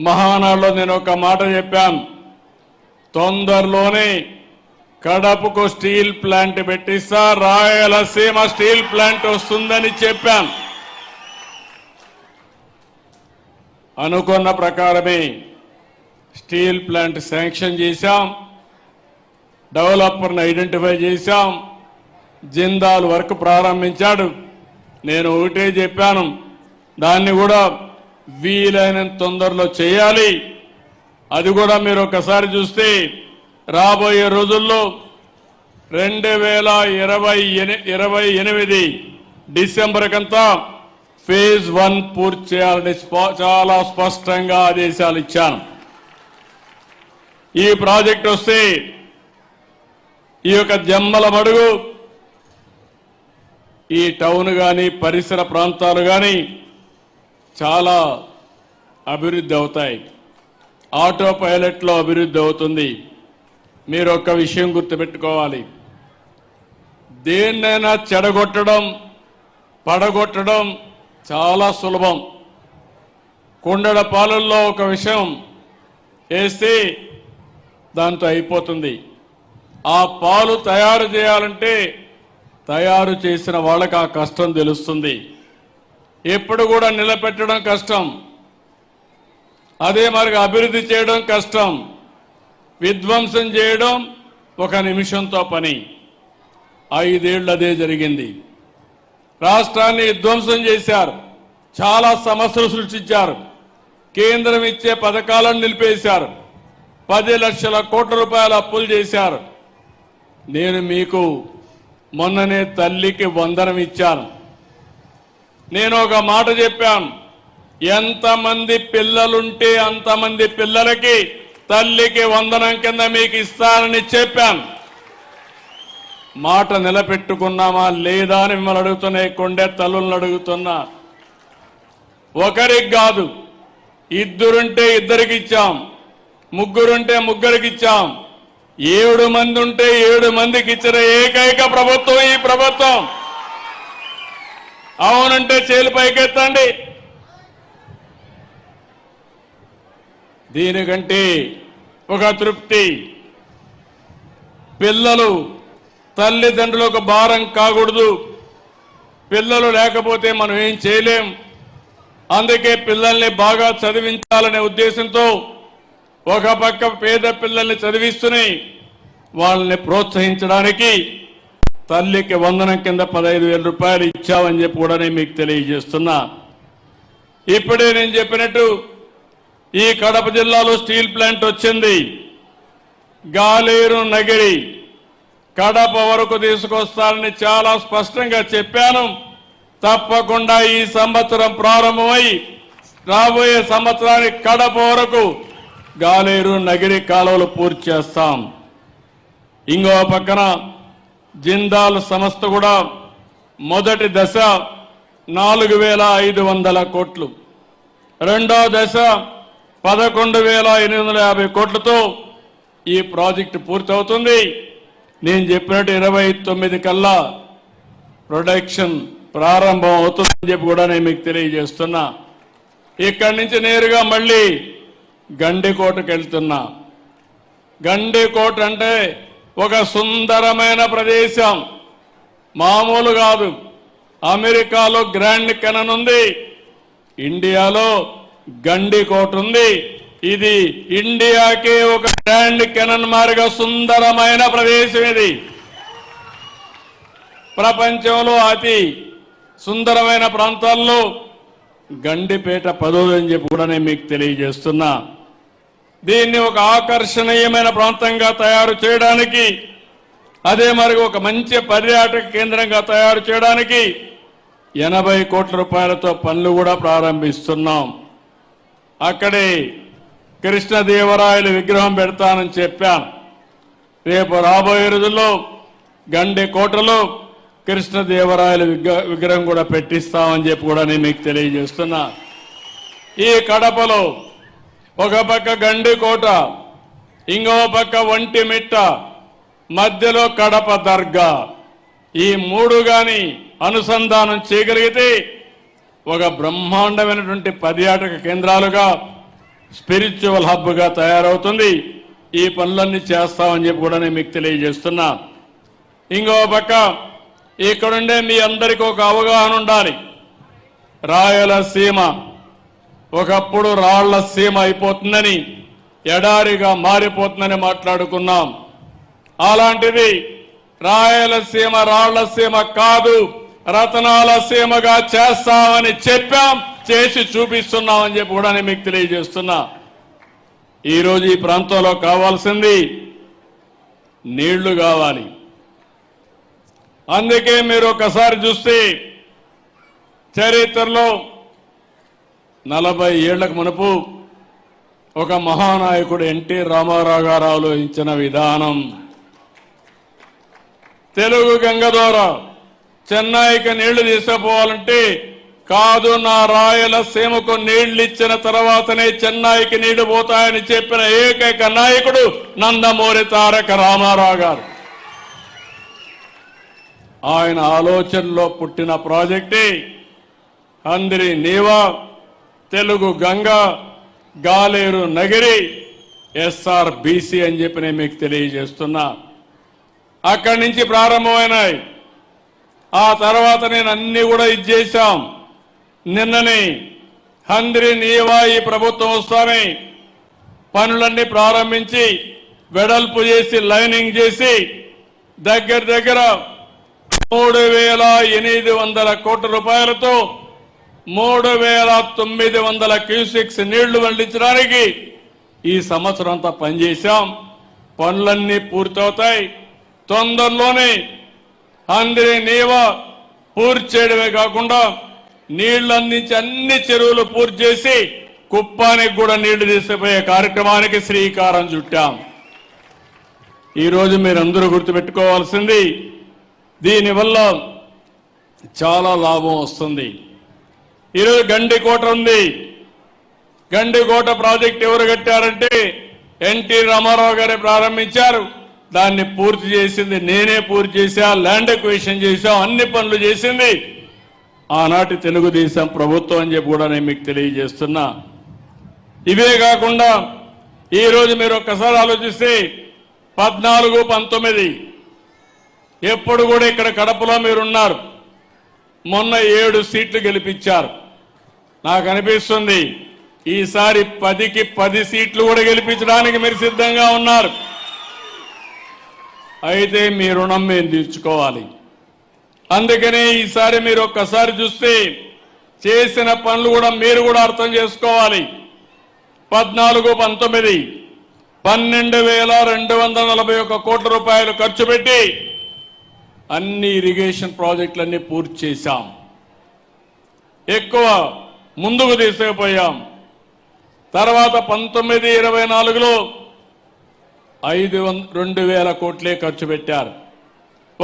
మహానాడులో నేను ఒక మాట చెప్పాను తొందరలోనే కడపకు స్టీల్ ప్లాంట్ పెట్టిస్తా రాయలసీమ స్టీల్ ప్లాంట్ వస్తుందని చెప్పాను అనుకున్న ప్రకారమే స్టీల్ ప్లాంట్ శాంక్షన్ చేశాం. డెవలపర్ని ఐడెంటిఫై చేశాం. జిందాల్ వర్క్ ప్రారంభించాడు. నేను ఒకటే చెప్పాను. దాన్ని కూడా వీలైనంత తొందరలో చేయాలి. అది కూడా మీరు ఒకసారి చూస్తే రాబోయే రోజుల్లో రెండు వేల ఇరవై ఎని- ఇరవై ఎనిమిది డిసెంబర్ కంతా ఫేజ్ వన్ పూర్తి చేయాలని స్ప- చాలా స్పష్టంగా ఆదేశాలు ఇచ్చాను. ఈ ప్రాజెక్ట్ వస్తే ఈ యొక్క జమ్మల మడుగు ఈ టౌన్ కానీ పరిసర ప్రాంతాలు కానీ చాలా అభివృద్ధి అవుతాయి. ఆటో పైలట్లో అభివృద్ధి అవుతుంది. మీరు ఒక్క విషయం గుర్తుపెట్టుకోవాలి. దేన్నైనా చెడగొట్టడం పడగొట్టడం చాలా సులభం. కుండడ పాలల్లో ఒక విషయం వేస్తే దాంతో అయిపోతుంది. ఆ పాలు తయారు చేయాలంటే తయారు చేసిన వాళ్ళకి ఆ కష్టం తెలుస్తుంది. ఎప్పుడు కూడా నిలబెట్టడం కష్టం. అదే మరి అభివృద్ధి చేయడం కష్టం. విధ్వంసం చేయడం ఒక నిమిషంతో పని. ఐదేళ్ళు అదే జరిగింది. రాష్ట్రాన్ని విధ్వంసం చేశారు. చాలా సమస్యలు సృష్టించారు. కేంద్రం ఇచ్చే పథకాలను నిలిపేశారు. పది లక్షల కోట్ల రూపాయల అప్పులు చేశారు. నేను మీకు మొన్ననే తల్లికి వందనం ఇచ్చాను. నేను ఒక మాట చెప్పాను. ఎంతమంది పిల్లలుంటే అంతమంది పిల్లలకి తల్లికి వందనం కింద మీకు ఇస్తానని చెప్పాను. మాట నిలబెట్టుకున్నామా లేదా అని మిమ్మల్ని అడుగుతున్నాయి కొండే తల్లులను అడుగుతున్నా. ఒకరికి కాదు ఇద్దరుంటే ఇద్దరికి ఇచ్చాం. ముగ్గురుంటే ముగ్గురికి ఇచ్చాం. ఏడు మంది ఉంటే ఏడు మందికి ఇచ్చిన ఏకైక ప్రభుత్వం ఈ ప్రభుత్వం. అవునంటే చేలు పైకెత్తండి. దీనికంటే ఒక తృప్తి. పిల్లలు తల్లిదండ్రులకు భారం కాకూడదు. పిల్లలు లేకపోతే మనం ఏం చేయలేం. అందుకే పిల్లల్ని బాగా చదివించాలనే ఉద్దేశంతో ఒక పక్క పేద పిల్లల్ని చదివిస్తున్నాయి వాళ్ళని ప్రోత్సహించడానికి తల్లికి వందనం కింద పదహైదు వేల రూపాయలు ఇచ్చామని చెప్పి కూడా నేను మీకు తెలియజేస్తున్నా. ఇప్పుడే నేను చెప్పినట్టు ఈ కడప జిల్లాలో స్టీల్ ప్లాంట్ వచ్చింది. గాలేరు నగిరి కడప వరకు తీసుకొస్తారని చాలా స్పష్టంగా చెప్పాను. తప్పకుండా ఈ సంవత్సరం ప్రారంభమై రాబోయే సంవత్సరానికి కడప వరకు గాలేరు నగిరి కాలువలు పూర్తి చేస్తాం. ఇంకో పక్కన జిందాల్ సంస్థ కూడా మొదటి దశ నాలుగు వేల ఐదు వందల కోట్లు. రెండో దశ పదకొండు వేల ఎనిమిది వందల యాభై కోట్లతో ఈ ప్రాజెక్టు పూర్తవుతుంది. నేను చెప్పినట్టు ఇరవై తొమ్మిది కల్లా ప్రొడక్షన్ ప్రారంభం అవుతుందని చెప్పి కూడా నేను మీకు తెలియజేస్తున్నా. ఇక్కడి నుంచి నేరుగా మళ్ళీ గండికోటకు వెళ్తున్నా గండికోట అంటే ఒక సుందరమైన ప్రదేశం. మామూలు కాదు. అమెరికాలో గ్రాండ్ కెనన్ ఉంది. ఇండియాలో గండి కోట ఉంది. ఇది ఇండియాకే ఒక గ్రాండ్ కెనన్ మార్గ సుందరమైన ప్రదేశం ఇది. ప్రపంచంలో అతి సుందరమైన ప్రాంతాల్లో గండిపేట పదవి అని చెప్పి కూడా నేను మీకు తెలియజేస్తున్నా. దీన్ని ఒక ఆకర్షణీయమైన ప్రాంతంగా తయారు చేయడానికి అదే మరి ఒక మంచి పర్యాటక కేంద్రంగా తయారు చేయడానికి ఎనభై కోట్ల రూపాయలతో పనులు కూడా ప్రారంభిస్తున్నాం. అక్కడే కృష్ణదేవరాయలు విగ్రహం పెడతానని చెప్పాను. రేపు రాబోయే రోజుల్లో గండి కోటలో కృష్ణదేవరాయల విగ్రహం కూడా పెట్టిస్తామని చెప్పి కూడా నేను మీకు తెలియజేస్తున్నా. ఈ కడపలో ఒక పక్క గండికోట ఇంకో పక్క ఒంటి మిట్ట మధ్యలో కడప దర్గా. ఈ మూడు గాని అనుసంధానం చేయగలిగితే ఒక బ్రహ్మాండమైనటువంటి పర్యాటక కేంద్రాలుగా స్పిరిచువల్ హబ్గా తయారవుతుంది. ఈ పనులన్నీ చేస్తామని చెప్పి కూడా నేను మీకు తెలియజేస్తున్నా. ఇంకో పక్క ఇక్కడుండే మీ అందరికీ ఒక అవగాహన ఉండాలి. రాయలసీమ. ఒకప్పుడు రాళ్ళ సీమ అయిపోతుందని ఎడారిగా మారిపోతుందని మాట్లాడుకున్నాం. అలాంటిది రాయలసీమ రాళ్ళ సీమ కాదు రతనాల సీమగా చేస్తామని చెప్పాం చేసి చూపిస్తున్నామని చెప్పి కూడా నేను మీకు తెలియజేస్తున్నా. ఈరోజు ఈ ప్రాంతంలో కావాల్సింది నీళ్ళు కావాలి. అందుకే మీరు ఒకసారి చూస్తే చరిత్రలో నలభై ఏళ్ళకు మునుపు ఒక మహానాయకుడు ఎన్టీ రామారావు గారు ఆలోచించిన విధానం. తెలుగు గంగ ద్వారా చెన్నైకి నీళ్ళు తీసుకుపోవాలంటే కాదు నా రాయలసీమకు నీళ్ళు ఇచ్చిన తర్వాతనే చెన్నైకి నీళ్ళు పోతాయని చెప్పిన ఏకైక నాయకుడు నందమూరి తారక రామారావు గారు ఆయన ఆలోచనలో పుట్టిన ప్రాజెక్టే అందరి నీవా. Telugu Ganga Galeru Nagari S R BC అని చెప్పి నేను మీకు తెలియజేస్తున్నా. అక్కడి నుంచి ప్రారంభమైనాయి. ఆ తర్వాత నేను అన్ని కూడా ఇది చేశాం. నిన్ననే హంద్రి నీవా ఈ ప్రభుత్వం వస్తానే పనులన్నీ ప్రారంభించి వెడల్పు చేసి లైనింగ్ చేసి దగ్గర దగ్గర మూడు వేల ఎనిమిది వందల కోట్ల రూపాయలతో మూడు వేల తొమ్మిది వందల క్యూసిక్స్ నీళ్ళు పండించడానికి ఈ సంవత్సరం అంతా పనిచేశాం. పనులన్నీ పూర్తవుతాయి. తొందరలోనే అందరి నీవ పూర్తి చేయడమే కాకుండా నీళ్ళు అందించి అన్ని చెరువులు పూర్తి చేసి కుప్పానికి కూడా నీళ్ళు తీసుకుపోయే కార్యక్రమానికి శ్రీకారం చుట్టాం. ఈరోజు మీరందరూ గుర్తుపెట్టుకోవాల్సింది దీనివల్ల చాలా లాభం వస్తుంది. ఈరోజు గండికోట ఉంది. గండికోట ప్రాజెక్ట్ ఎవరు కట్టారంటే ఎన్టీ రామారావు గారే ప్రారంభించారు. దాన్ని పూర్తి చేసింది నేనే పూర్తి చేశా ల్యాండ్ ఎక్వేషన్ చేశా అన్ని పనులు చేసింది. ఆనాటి తెలుగుదేశం ప్రభుత్వం అని చెప్పి కూడా నేను మీకు తెలియజేస్తున్నా. ఇవే కాకుండా ఈరోజు మీరు ఒక్కసారి ఆలోచిస్తే పద్నాలుగు పంతొమ్మిది ఎప్పుడు కూడా ఇక్కడ కడపలో మీరున్నారు. మొన్న ఏడు సీట్లు గెలిపించారు. నాకు అనిపిస్తుంది ఈసారి పదికి పది సీట్లు కూడా గెలిపించడానికి మీరు సిద్ధంగా ఉన్నారు. అయితే మీ రుణం మేము తీర్చుకోవాలి. అందుకనే ఈసారి మీరు ఒక్కసారి చూస్తే చేసిన పనులు కూడా మీరు కూడా అర్థం చేసుకోవాలి. పద్నాలుగు పంతొమ్మిది పన్నెండు వేల రెండు వందల నలభై ఒక్క కోట్ల రూపాయలు ఖర్చు పెట్టి అన్ని ఇరిగేషన్ ప్రాజెక్టులన్నీ పూర్తి చేశాం. ఎక్కువ ముందుకు తీసుకుపోయాం. తర్వాత పంతొమ్మిది ఇరవై నాలుగులో ఐదు వం- రెండు వేల కోట్లే ఖర్చు పెట్టారు.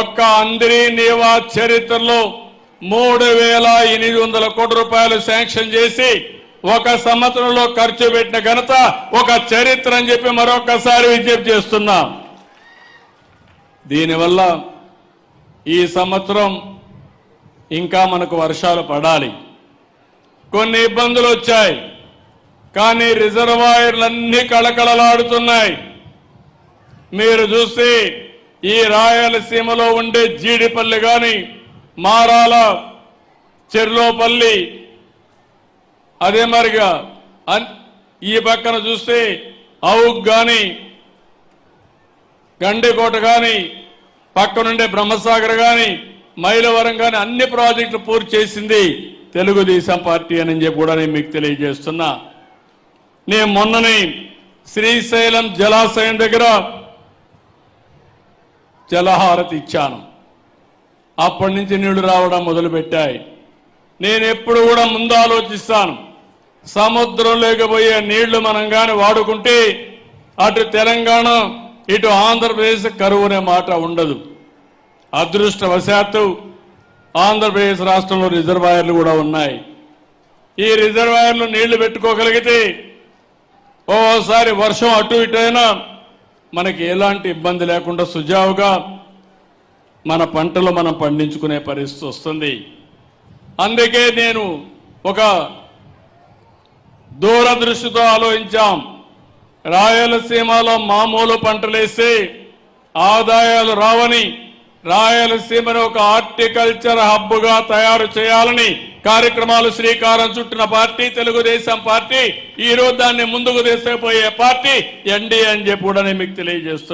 ఒక్క అందరి నీవా చరిత్రలో మూడు వేల ఎనిమిది వందల కోట్ల రూపాయలు శాంక్షన్ చేసి ఒక సంవత్సరంలో ఖర్చు పెట్టిన ఘనత ఒక చరిత్ర అని చెప్పి మరొకసారి విజ్ఞప్తి చేస్తున్నా. దీనివల్ల ఈ సంవత్సరం ఇంకా మనకు వర్షాలు పడాలి. కొన్ని ఇబ్బందులు వచ్చాయి. కానీ రిజర్వాయర్లన్నీ కళకళలాడుతున్నాయి. మీరు చూస్తే ఈ రాయలసీమలో ఉండే జీడిపల్లి గాని మారాల చెర్లోపల్లి అదే మరిగా ఈ పక్కన చూస్తే అవుక్ కానీ గండికోట కానీ పక్కనుండే బ్రహ్మసాగర్ కానీ మైలవరం కానీ అన్ని ప్రాజెక్టులు పూర్తి చేసింది తెలుగుదేశం పార్టీ అని చెప్పి కూడా నేను మీకు తెలియజేస్తున్నా. నేను మొన్ననే శ్రీశైలం జలాశయం దగ్గర జలహారతి ఇచ్చాను. అప్పటి నుంచి నీళ్ళు రావడం మొదలుపెట్టాయి. నేను ఎప్పుడు కూడా ముందు ఆలోచిస్తాను. సముద్రంలోకి పోయే నీళ్ళు మనం కానీ వాడుకుంటే అటు తెలంగాణ ఇటు ఆంధ్రప్రదేశ్ కరువు అనే మాట ఉండదు. అదృష్టవశాత్తు ఆంధ్రప్రదేశ్ రాష్ట్రంలో రిజర్వాయర్లు కూడా ఉన్నాయి. ఈ రిజర్వాయర్లు నీళ్ళు పెట్టుకోగలిగితే ఓసారి వర్షం అటు ఇటైనా అయినా మనకి ఎలాంటి ఇబ్బంది లేకుండా సుజావుగా మన పంటలు మనం పండించుకునే పరిస్థితి వస్తుంది. అందుకే నేను ఒక దూరదృష్టితో ఆలోచించాం. రాయలసీమలో మామూలు పంటలేసి ఆదాయాలు రావని రాయలసీమను ఒక హార్టికల్చర్ హబ్గా తయారు చేయాలని కార్యక్రమాలు శ్రీకారం చుట్టిన పార్టీ తెలుగుదేశం పార్టీ ఈ రోజు దాన్ని ముందుకు తీసుకుపోయే పార్టీ ఎన్డీఏ అని చెప్పి కూడా మీకు తెలియజేస్తున్నాను